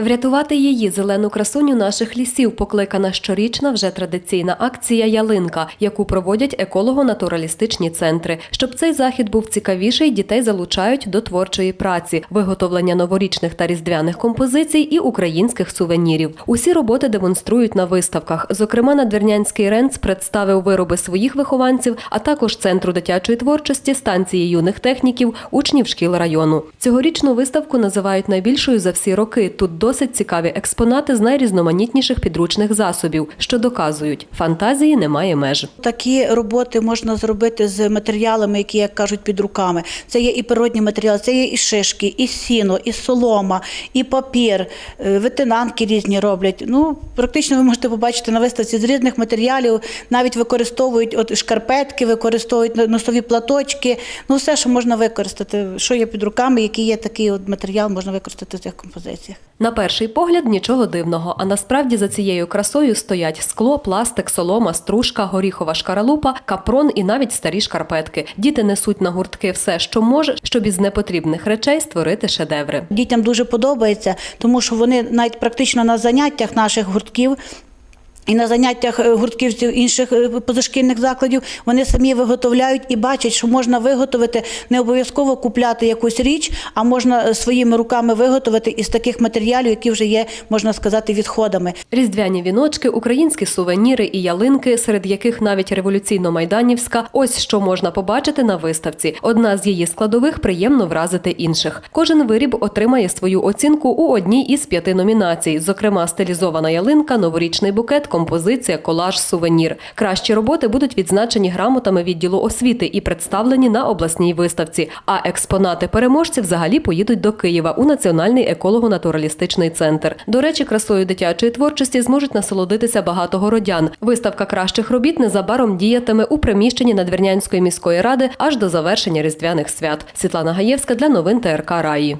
Врятувати її зелену красуню наших лісів покликана щорічна вже традиційна акція Ялинка, яку проводять еколого-натуралістичні центри. Щоб цей захід був цікавіший, дітей залучають до творчої праці, виготовлення новорічних та різдвяних композицій і українських сувенірів. Усі роботи демонструють на виставках. Зокрема, Надвірнянський Ренц представив вироби своїх вихованців, а також центру дитячої творчості, станції юних техніків, учнів шкіл району. Цьогорічну виставку називають найбільшою за всі роки. Тут досить цікаві експонати з найрізноманітніших підручних засобів, що доказують, фантазії немає меж. Такі роботи можна зробити з матеріалами, які, як кажуть, під руками. Це є і природні матеріали, це є і шишки, і сіно, і солома, і папір, е, ветенанки різні роблять. Ну, практично ви можете побачити на виставці з різних матеріалів, навіть використовують от шкарпетки, використовують носові платочки. Ну, все, що можна використати, що є під руками, який є такий от матеріал, можна використати в цих композиціях. Перший погляд нічого дивного, а насправді за цією красою стоять скло, пластик, солома, стружка, горіхова шкаралупа, капрон і навіть старі шкарпетки. Діти несуть на гуртки все, що може, щоб із непотрібних речей створити шедеври. Дітям дуже подобається, тому що вони навіть практично на заняттях наших гуртків. І на заняттях е, гуртківців інших е, позашкільних закладів вони самі виготовляють і бачать, що можна виготовити не обов'язково купляти якусь річ, а можна е, своїми руками виготовити із таких матеріалів, які вже є, можна сказати, відходами. Різдвяні віночки, українські сувеніри і ялинки, серед яких навіть революційно-майданівська. Ось що можна побачити на виставці. Одна з її складових приємно вразити інших. Кожен виріб отримає свою оцінку у одній із п'яти номінацій, зокрема стилізована ялинка, новорічний букет, композиція, колаж, сувенір. Кращі роботи будуть відзначені грамотами відділу освіти і представлені на обласній виставці. А експонати переможців взагалі поїдуть до Києва у Національний еколого-натуралістичний центр. До речі, красою дитячої творчості зможуть насолодитися багато городян. Виставка кращих робіт незабаром діятиме у приміщенні Надвірнянської міської ради аж до завершення різдвяних свят. Світлана Гаєвська для новин ТРК Раї.